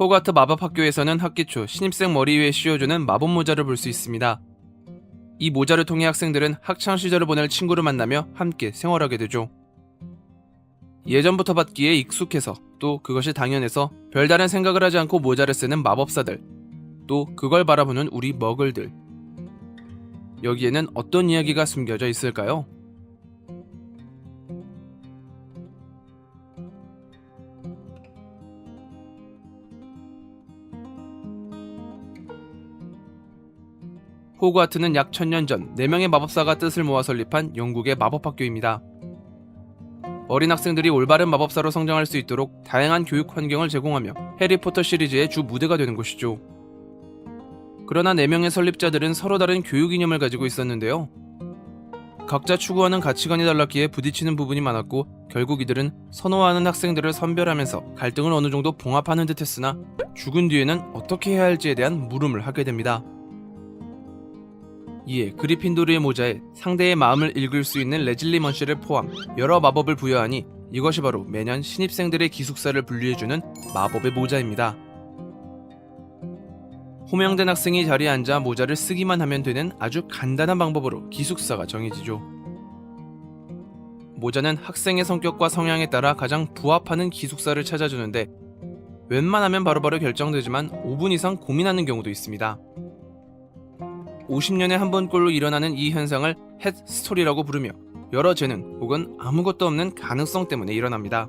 호가트 마법학교에서는 학기 초 신입생 머리 위에 씌워주는 마법 모자를 볼 수 있습니다. 이 모자를 통해 학생들은 학창 시절을 보낼 친구를 만나며 함께 생활하게 되죠. 예전부터 받기에 익숙해서 또 그것이 당연해서 별다른 생각을 하지 않고 모자를 쓰는 마법사들 또 그걸 바라보는 우리 머글들 여기에는 어떤 이야기가 숨겨져 있을까요? 호그와트는 약 천년 전 4명의 마법사가 뜻을 모아 설립한 영국의 마법학교입니다. 어린 학생들이 올바른 마법사로 성장할 수 있도록 다양한 교육 환경을 제공하며 해리포터 시리즈의 주 무대가 되는 곳이죠. 그러나 4명의 설립자들은 서로 다른 교육 이념을 가지고 있었는데요. 각자 추구하는 가치관이 달랐기에 부딪히는 부분이 많았고 결국 이들은 선호하는 학생들을 선별하면서 갈등을 어느 정도 봉합하는 듯 했으나 죽은 뒤에는 어떻게 해야 할지에 대한 물음을 하게 됩니다. 이에 그리핀도르의 모자에 상대의 마음을 읽을 수 있는 레즐리 먼시를 포함 여러 마법을 부여하니 이것이 바로 매년 신입생들의 기숙사를 분리해주는 마법의 모자입니다. 호명된 학생이 자리에 앉아 모자를 쓰기만 하면 되는 아주 간단한 방법으로 기숙사가 정해지죠. 모자는 학생의 성격과 성향에 따라 가장 부합하는 기숙사를 찾아주는데 웬만하면 바로바로 결정되지만 5분 이상 고민하는 경우도 있습니다. 50년에 한 번꼴로 일어나는 이 현상을 헷 스토리라고 부르며 여러 재능 혹은 아무것도 없는 가능성 때문에 일어납니다.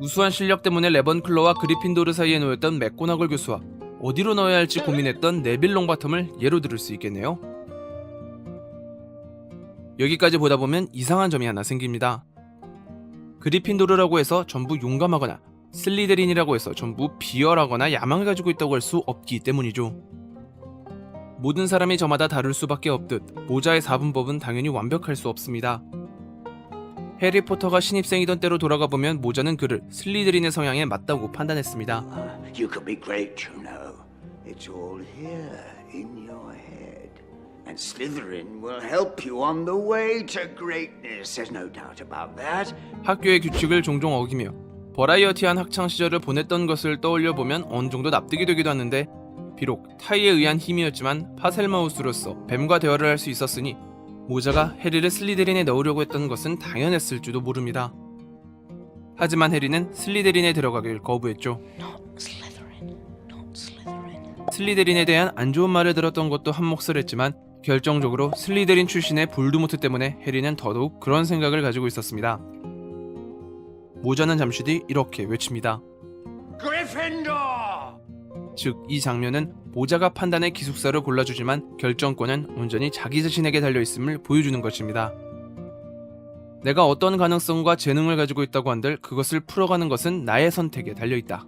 우수한 실력 때문에 레번클로와 그리핀도르 사이에 놓였던 맥고나걸 교수와 어디로 넣어야 할지 고민했던 네빌 롱바텀을 예로 들을 수 있겠네요. 여기까지 보다 보면 이상한 점이 하나 생깁니다. 그리핀도르라고 해서 전부 용감하거나 슬리데린이라고 해서 전부 비열하거나 야망을 가지고 있다고 할 수 없기 때문이죠. 모든 사람이 저마다 다를 수밖에 없듯 모자의 4분법은 당연히 완벽할 수 없습니다. 해리포터가 신입생이던 때로 돌아가 보면 모자는 그를 슬리드린의 성향에 맞다고 판단했습니다. You could be great, you know. It's all here in your head. And Slytherin will help you on the way to greatness. There's no doubt about that. 학교의 규칙을 종종 어기며 버라이어티한 학창 시절을 보냈던 것을 떠올려 보면 어느 정도 납득이 되기도 하는데 비록 타이에 의한 힘이었지만 파셀마우스로서 뱀과 대화를 할 수 있었으니 모자가 해리를 슬리데린에 넣으려고 했던 것은 당연했을지도 모릅니다. 하지만 해리는 슬리데린에 들어가길 거부했죠. 슬리데린에 대한 안 좋은 말을 들었던 것도 한 몫을 했지만 결정적으로 슬리데린 출신의 볼드모트 때문에 해리는 더더욱 그런 생각을 가지고 있었습니다. 모자는 잠시 뒤 이렇게 외칩니다. Gryffindor! 즉, 이 장면은 모자가 판단의 기숙사를 골라주지만 결정권은 온전히 자기 자신에게 달려있음을 보여주는 것입니다. 내가 어떤 가능성과 재능을 가지고 있다고 한들 그것을 풀어가는 것은 나의 선택에 달려있다.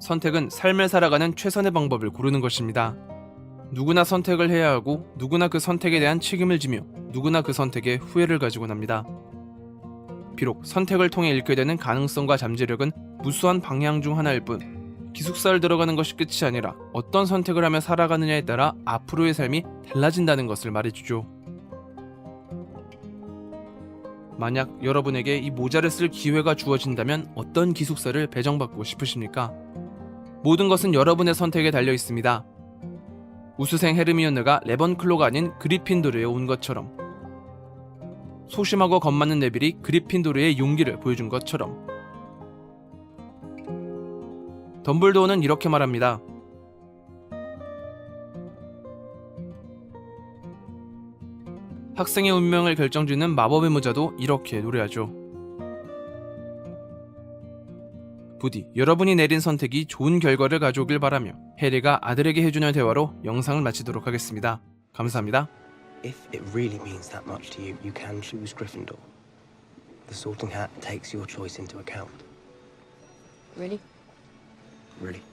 선택은 삶을 살아가는 최선의 방법을 고르는 것입니다. 누구나 선택을 해야 하고 누구나 그 선택에 대한 책임을 지며 누구나 그 선택에 후회를 가지고 납니다. 비록 선택을 통해 잃게 되는 가능성과 잠재력은 무수한 방향 중 하나일 뿐 기숙사를 들어가는 것이 끝이 아니라 어떤 선택을 하며 살아가느냐에 따라 앞으로의 삶이 달라진다는 것을 말해주죠. 만약 여러분에게 이 모자를 쓸 기회가 주어진다면 어떤 기숙사를 배정받고 싶으십니까? 모든 것은 여러분의 선택에 달려 있습니다. 우수생 헤르미온느가 레번클로가 아닌 그리핀도르에 온 것처럼 소심하고 겁많은 네빌이 그리핀도르의 용기를 보여준 것처럼 덤블도어는 이렇게 말합니다. 학생의 운명을 결정짓는 마법의 모자도 이렇게 노래하죠. 부디 여러분이 내린 선택이 좋은 결과를 가져오길 바라며 해리가 아들에게 해주는 대화로 영상을 마치도록 하겠습니다. 감사합니다. If it really means that much to you, you can choose Gryffindor. The Sorting Hat takes your choice into account. Really? Ready?